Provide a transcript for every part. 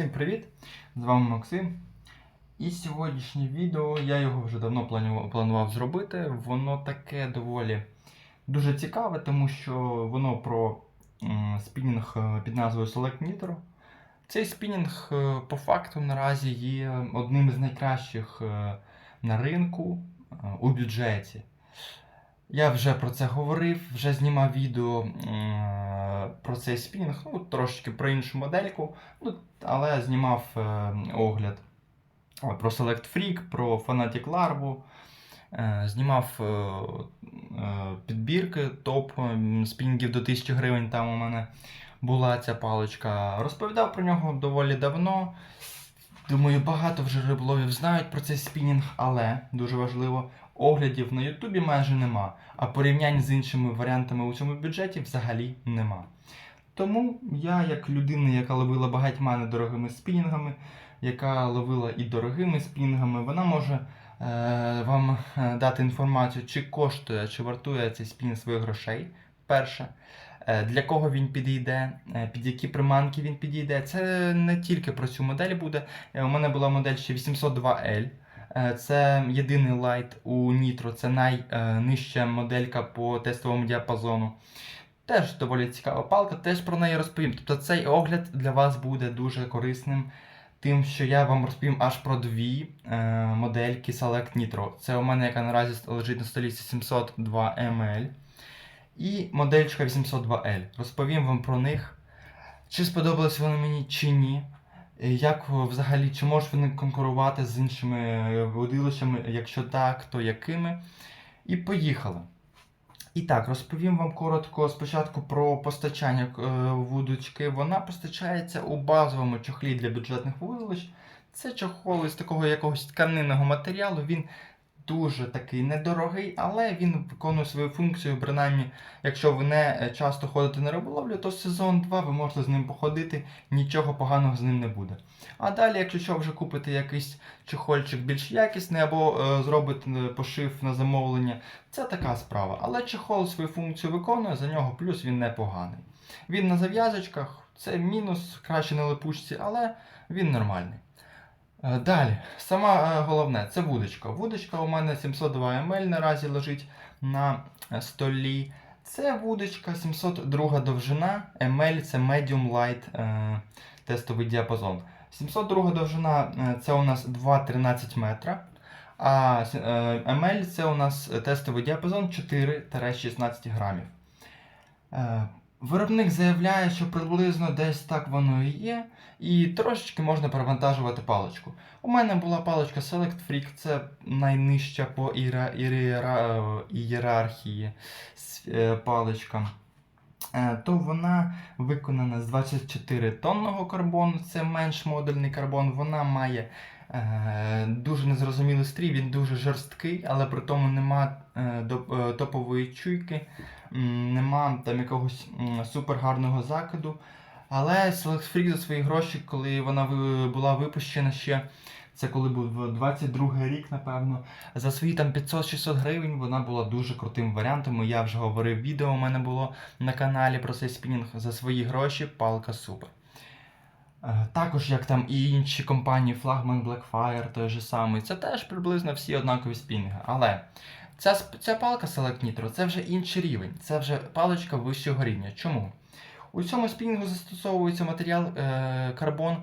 Всім привіт! З вами Максим. І сьогоднішнє відео я його вже давно планував, планував зробити. Воно таке доволі дуже цікаве, тому що воно про спінінг е, під назвою Select Nitro. Цей спінінг е, по факту наразі є одним з найкращих е, на ринку у бюджеті. Я вже про це говорив, вже знімав відео про цей спінінг, ну, трошечки про іншу модельку. Ну, але знімав е, огляд е, про Select Freak, про Fanatic Larva, е, знімав підбірки топ м, спінінгів до 1000 гривень. Там у мене була ця паличка. Розповідав про нього доволі давно. Думаю, багато вже риболовів знають про цей спінінг, але дуже важливо, оглядів на Ютубі майже нема, а порівнянь з іншими варіантами у цьому бюджеті взагалі нема. Тому я, як людина, яка ловила багатьма недорогими спінінгами, яка ловила і дорогими спінінгами, вона може е, вам е, дати інформацію, чи коштує, чи вартує цей спінінг своїх грошей. Перше. Е, Для кого він підійде, е, під які приманки він підійде. Це не тільки про цю модель буде. Е, У мене була модель ще 802L. Е, Це єдиний лайт у Nitro, це найнижча моделька по тестовому діапазону. Теж доволі цікава палка, теж про неї розповім. Тобто цей огляд для вас буде дуже корисним, тим, що я вам розповім аж про дві е, модельки Select Nitro. Це у мене, яка наразі лежить на столі 702 ml. І модельчика 802L. Розповім вам про них. Чи сподобались вони мені, чи ні. Е, Як е, взагалі, чи можуть вони конкурувати з іншими е, водилищами? Якщо так, то якими? І поїхали. І так, розповім вам коротко спочатку про постачання вудочки. Вона постачається у базовому чохлі для бюджетних вудилищ. Це чохол із такого якогось тканинного матеріалу. Він дуже такий недорогий, але він виконує свою функцію. Принаймні, якщо ви не е, часто ходите на риболовлю, то сезон 2 ви можете з ним походити, нічого поганого з ним не буде. А далі, якщо що, вже купите якийсь чехольчик більш якісний або е, зробите е, пошив на замовлення, це така справа. Але чехол свою функцію виконує, за нього плюс він непоганий. Він на зав'язочках, це мінус, краще на липучці, але він нормальний. Е, Далі, саме е, головне, це вудочка. Вудочка у мене 702 мл наразі лежить на е, столі. Це вудочка 702 довжина, ml це medium light е, тестовий діапазон. 702 довжина це у нас 2,13 метра. А ml це у нас тестовий діапазон 4-16 грамів. Е, Виробник заявляє, що приблизно десь так воно і є, і трошечки можна перевантажувати паличку. У мене була паличка Select Freak, це найнижча по ієра- ієрархії е, паличка. Е, То вона виконана з 24 тонного карбону, це менш модульний карбон. Вона має е, дуже незрозумілий стрій, він дуже жорсткий, але при тому нема е, доп- е, топової чуйки, нема там якогось м, супер гарного закиду. Але Freak за свої гроші, коли вона була випущена ще, це коли був 22 рік, напевно. За свої там 500-600 гривень вона була дуже крутим варіантом. Я вже говорив відео, у мене було на каналі про цей спінінг. За свої гроші палка супер. Е, Також, як там і інші компанії, Flagman Blackfire той же самий, це теж приблизно всі однакові спінінги. Але ця, ця палка Select Nitro це вже інший рівень, це вже паличка вищого рівня. Чому? У цьому спінінгу застосовується матеріал е, карбон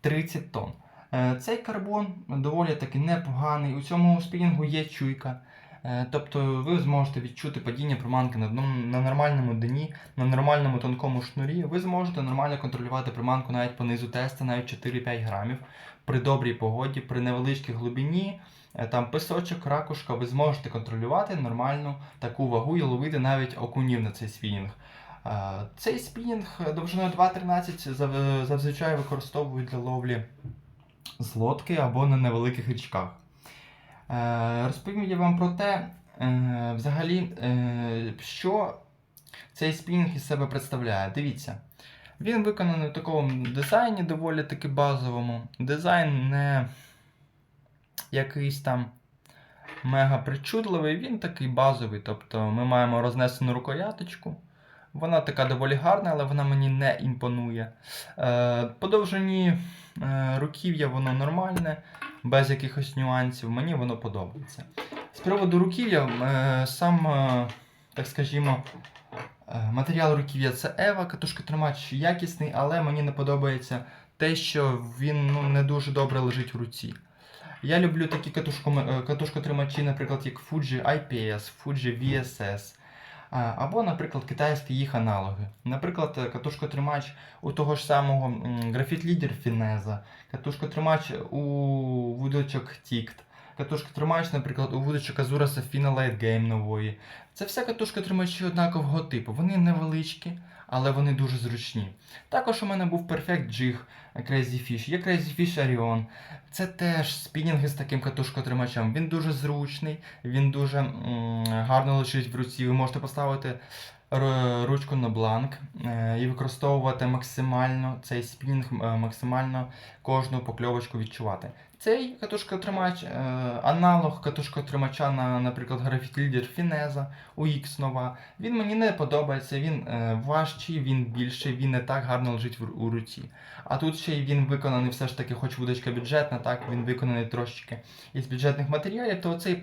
30 тонн. Е, Цей карбон доволі таки непоганий. У цьому спінінгу є чуйка. Е, Тобто ви зможете відчути падіння приманки на, на нормальному дні, на нормальному тонкому шнурі. Ви зможете нормально контролювати приманку навіть по низу теста, навіть 4-5 грамів. При добрій погоді, при невеличкій глибині, там песочок, ракушка, ви зможете контролювати нормальну таку вагу і ловити навіть окунів на цей спінінг. Е, Цей спінінг е, довжиною 2.13 зазвичай використовують для ловлі з лодки або на невеликих річках. Е, Розповім я вам про те, е, взагалі, е, що цей спінінг із себе представляє. Дивіться, він виконаний в такому дизайні, доволі таки базовому. Дизайн не якийсь там мега причудливий, він такий базовий. Тобто ми маємо рознесену рукояточку. Вона така доволі гарна, але вона мені не імпонує. Е, по Е, Руків'я воно нормальне, без якихось нюансів. Мені воно подобається. З приводу руків'я, е, сам, так скажімо, матеріал руків'я це Ева, катушка тримач якісний, але мені не подобається те, що він ну, не дуже добре лежить в руці. Я люблю такі е, катушкотримачі, наприклад, як Fuji IPS, Fuji VSS. Або, наприклад, китайські їх аналоги. Наприклад, е, катушкотримач у того ж самого Leader Fineza, катушкотримач у вудочок Tict, катушкотримач, наприклад, у вудочок Azura Safina Light Game нової. Це все катушкотримачі однакового типу. Вони невеличкі, але вони дуже зручні. Також у мене бубув Perfect Jig Crazy Fish, є Crazy Fish Arion. Це теж спінінги з таким катушкотримачем. Він дуже зручний, він дуже м, гарно лежить в руці. Ви можете поставити ручку на бланк е, і використовувати максимально цей спінінг, е, максимально кожну покльовочку відчувати. Цей катушкотримач, е, аналог катушкотримача на, наприклад, Leader Fineza у X нова. Він мені не подобається, він е, важчий, він більший, він не так гарно лежить в, у руці. А тут ще й він виконаний все ж таки, хоч вудочка бюджетна, так він виконаний трошечки із бюджетних матеріалів, то цей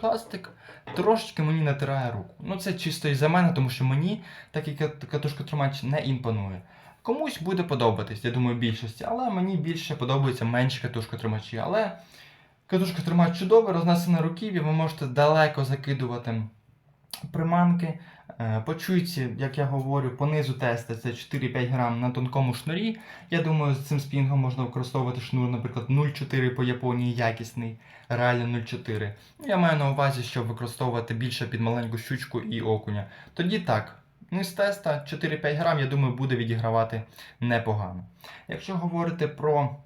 пластик трошечки мені натирає руку. Ну це чисто із-за мене, тому що мені такий кат- катушкотримач не імпонує. Комусь буде подобатись, я думаю, більшості, але мені більше подобаються менші катушкотримачі. Але катушкотримач чудовий, рознесений руків'я, ви можете далеко закидувати приманки. Е, По чуйці, як я говорю, по низу теста це 4-5 грам на тонкому шнурі. Я думаю, з цим спінгом можна використовувати шнур, наприклад, 0,4 по Японії якісний, реально 0,4. Ну, Я маю на увазі, щоб використовувати більше під маленьку щучку і окуня. Тоді так, низ теста 4-5 грам, я думаю, буде відігравати непогано. Якщо говорити про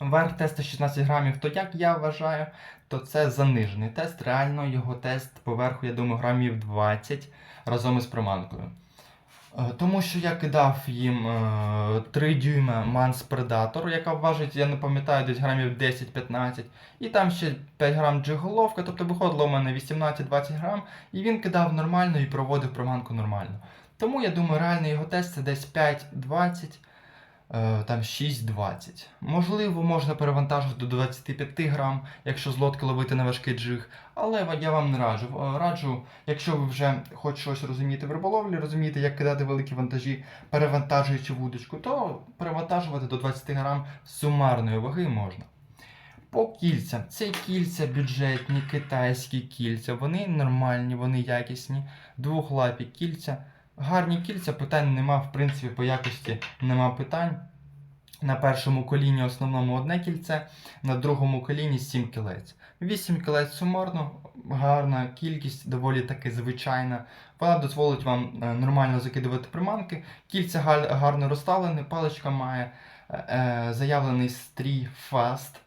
верх теста 16 грамів, то як я вважаю, то це занижений тест. Реально його тест поверху, я думаю, грамів 20 разом із приманкою. Е, Тому що я кидав їм е, 3 дюйма Манс Predator, яка важить, я не пам'ятаю, десь грамів 10-15. І там ще 5 грам джиголовка, тобто виходило у мене 18-20 грам, і він кидав нормально і проводив приманку нормально. Тому я думаю, реальний його тест це десь 5-20, е, там 6-20. Можливо, можна перевантажити до 25 грам, якщо з лодки ловити на важкий джиг, але я вам не раджу. Е, Раджу, якщо ви вже хоч щось розумієте в риболовлі, розумієте, як кидати великі вантажі, перевантажуючи вудочку, то перевантажувати до 20 грам сумарної ваги можна. По кільцям. Це кільця бюджетні, китайські кільця. Вони нормальні, вони якісні. Двохлапі кільця. Гарні кільця, питань нема, в принципі, по якості нема питань. На першому коліні основному одне кільце, на другому коліні 7 кілець. 8 кілець сумарно, гарна кількість, доволі таки звичайна. Вона дозволить вам е, нормально закидувати приманки. Кільця гарно розставлені, паличка має е, е, заявлений стрій фаст.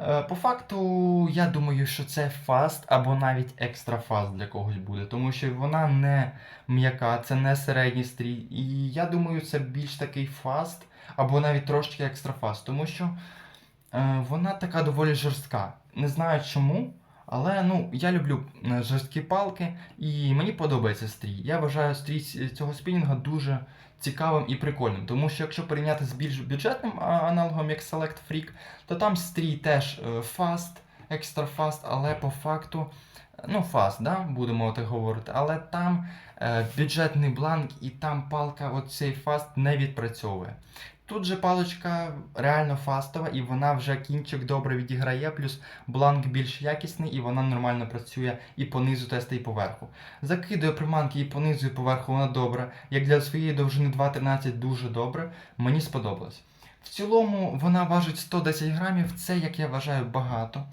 Е, По факту, я думаю, що це фаст або навіть екстра фаст для когось буде, тому що вона не м'яка, це не середній стрій. І я думаю, це більш такий фаст або навіть трошки екстра фаст, тому що е, вона така доволі жорстка. Не знаю чому, але ну, я люблю е, жорсткі палки і мені подобається стрій. Я вважаю стрій цього спінінга дуже цікавим і прикольним, тому що якщо порівняти з більш бюджетним аналогом, як Select Freak, то там стрій теж фаст, екстра фаст, але по факту, е, ну фаст, да, будемо так говорити, але там е, бюджетний бланк і там палка, оцей фаст не відпрацьовує. Тут же паличка реально фастова, і вона вже кінчик добре відіграє, плюс бланк більш якісний, і вона нормально працює і по низу теста, і поверху. Закидує приманки і по низу, і поверху вона добре. Як для своєї довжини 2.13 дуже добре, мені сподобалось. В цілому вона важить 110 грамів, це, як я вважаю, багато.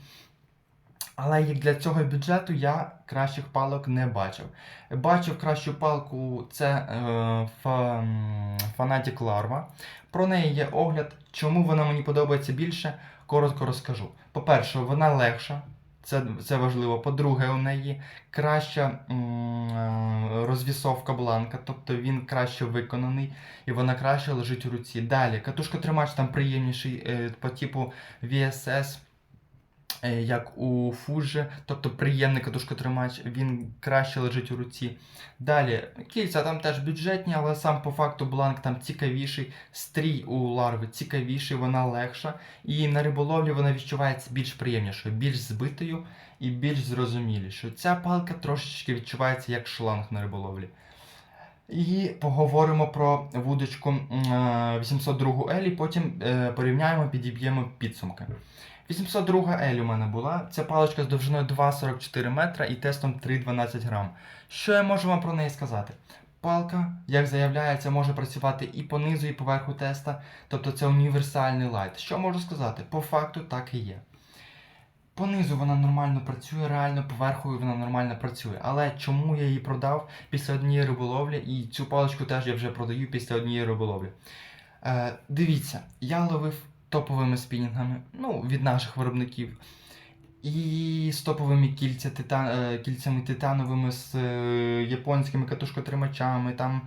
Але як для цього бюджету я кращих палок не бачив. Бачив кращу палку це е, Fanatic Larva. Про неї є огляд. Чому вона мені подобається більше, коротко розкажу. По-перше, вона легша, це, це важливо. По-друге, у неї краща е, розвісовка бланка, тобто він краще виконаний і вона краще лежить у руці. Далі, катушка тримач там приємніший е, по типу VSS. Е, як у Фужі, тобто приємний катушкотримач, він краще лежить у руці. Далі, кільця там теж бюджетні, але сам по факту бланк там цікавіший, стрій у ларви цікавіший, вона легша. І на риболовлі вона відчувається більш приємнішою, більш збитою і більш зрозумілішою. Ця палка трошечки відчувається як шланг на риболовлі. І поговоримо про вудочку м, е, 802 Елі, потім е, порівняємо, підіб'ємо підсумки. 802 Ель у мене була. Ця паличка з довжиною 2,44 метра і тестом 3,12 грам. Що я можу вам про неї сказати? Палка, як заявляється, може працювати і по низу, і по верху теста, тобто це універсальний лайт. Що можу сказати? По факту так і є. По низу вона нормально працює, реально поверху вона нормально працює. Але чому я її продав після однієї риболовлі, і цю паличку теж я вже продаю після однієї риболовлі. Е, дивіться, я ловив топовими спінінгами, ну, від наших виробників. І з топовими кільця, титан, е, кільцями титановими, з е, японськими катушкотримачами, там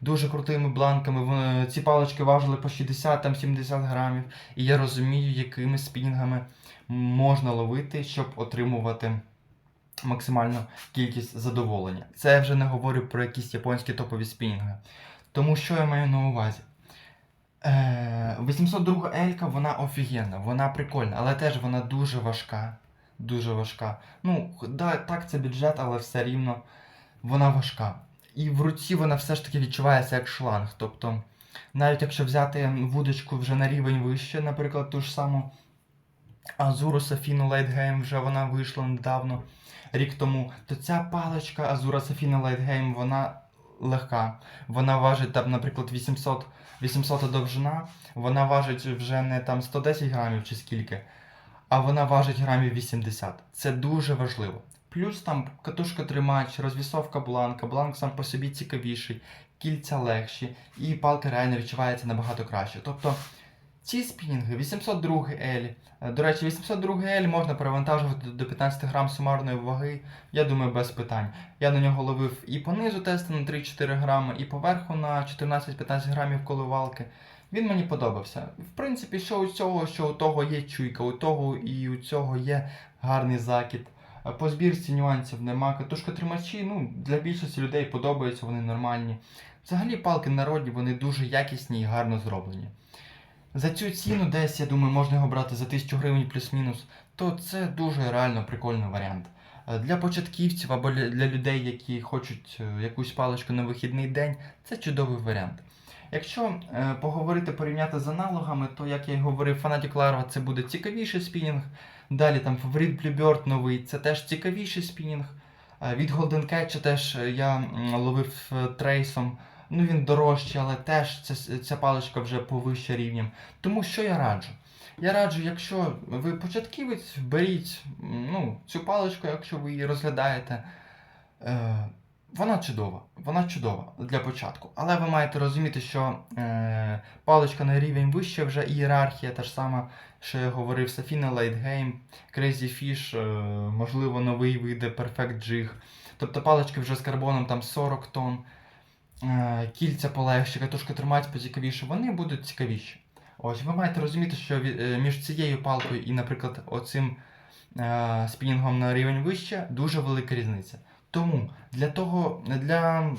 дуже крутими бланками. Ці палички важили по 60-70 грамів. І я розумію, якими спінінгами можна ловити, щоб отримувати максимальну кількість задоволення. Це я вже не говорю про якісь японські топові спінінги. Тому що я маю на увазі? Е, 802 Елька, вона офігенна, вона прикольна, але теж вона дуже важка. Дуже важка. Ну, да, так, це бюджет, але все рівно вона важка. І в руці вона все ж таки відчувається як шланг. Тобто, навіть якщо взяти вудочку вже на рівень вище, наприклад, ту ж саму Азуру Сафіну Лайтгейм, вже вона вийшла недавно, рік тому, то ця паличка Азура Сафіна Лайтгейм, вона легка. Вона важить там, наприклад, 800, 800 довжина, вона важить вже не там 110 грамів чи скільки, а вона важить грамів 80. Це дуже важливо. Плюс там катушка тримач, розвісовка бланка, бланк сам по собі цікавіший, кільця легші, і палка реально відчувається набагато краще. Тобто ці спінінги 802 L. е, До речі, 802 L можна перевантажувати до 15 грам сумарної ваги, я думаю, без питань. Я на нього ловив і по низу тести на 3-4 грами, і поверху на 14-15 грамів коливалки. Він мені подобався. В принципі, що у цього, що у того є чуйка, у того і у цього є гарний закид. Е, По збірці нюансів нема. Катушкотримачі, ну, для більшості людей подобаються, вони нормальні. Взагалі палки народні, вони дуже якісні і гарно зроблені. За цю ціну десь, я думаю, можна його брати за 1000 гривень плюс-мінус, то це дуже реально прикольний варіант. Е, Для початківців або для людей, які хочуть е, якусь паличку на вихідний день, це чудовий варіант. Якщо е, поговорити, порівняти з аналогами, то, як я й говорив, Fanatic Larva це буде цікавіший спінінг. Далі там Favorite Bluebird новий, це теж цікавіший спінінг. Від Golden Catch теж я ловив трейсом. Ну він дорожчий, але теж ця, ця паличка вже повище рівнем. Тому що я раджу? Я раджу, якщо ви початківець, беріть ну, цю паличку, якщо ви її розглядаєте. Е, вона чудова, вона чудова для початку. Але ви маєте розуміти, що е, паличка на рівень вище вже ієрархія, та ж сама, що я говорив, Light Game, Crazy Fish, е, можливо, новий вийде Perfect Jig. Тобто палички вже з карбоном там 40 тонн, кільця полегші, катушка тримається поцікавіше, вони будуть цікавіші. Ось ви маєте розуміти, що е, між цією палкою і, наприклад, оцим е, спінінгом на рівень вище дуже велика різниця. Тому для того, для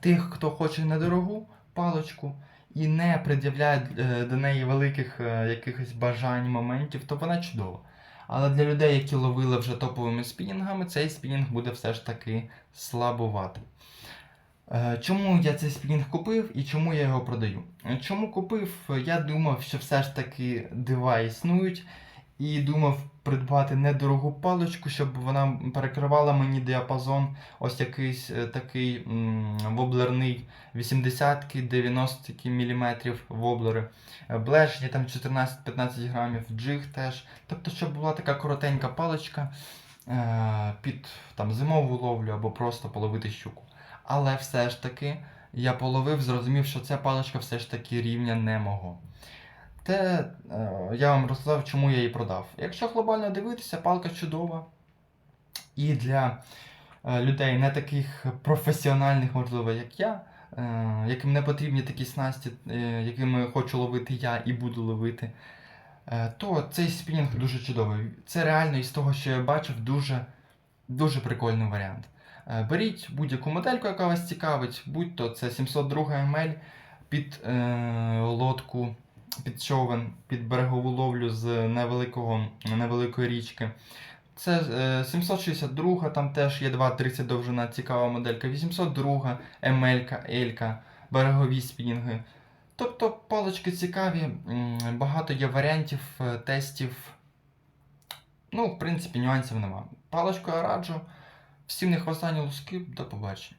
тих, хто хоче недорогу паличку і не пред'являє е, до неї великих е, якихось бажань, моментів, то вона чудова. Але для людей, які ловили вже топовими спінінгами, цей спінінг буде все ж таки слабувати. Е, Чому я цей спінінг купив і чому я його продаю? Е, Чому купив? Я думав, що все ж таки дива існують, і думав придбати недорогу паличку, щоб вона перекривала мені діапазон ось якийсь е, такий воблерний 80-ки, 90 мм воблери. Блешні там 14-15 грамів, джиг теж. Тобто, щоб була така коротенька паличка під там, зимову ловлю або просто половити щуку. Але все ж таки я половив, зрозумів, що ця паличка все ж таки рівня не мого. Те е, я вам розказав, чому я її продав. Якщо глобально дивитися, палка чудова. І для е, людей не таких професіональних, можливо, як я, е, яким не потрібні такі снасті, якими хочу ловити я і буду ловити. то цей спінінг дуже чудовий. Це реально із того, що я бачив, дуже, дуже прикольний варіант. Е, Беріть будь-яку модельку, яка вас цікавить, будь то це 702 ML під е, лодку, під човен, під берегову ловлю з невеликого, невеликої річки. Це е, 762, там теж є 2,30 довжина, цікава моделька. 802, ML, L, берегові спінінги. Тобто палички цікаві, багато є варіантів, е, тестів. Ну, в принципі, нюансів нема. Паличку я раджу. Всім не хвостання луски, до побачення.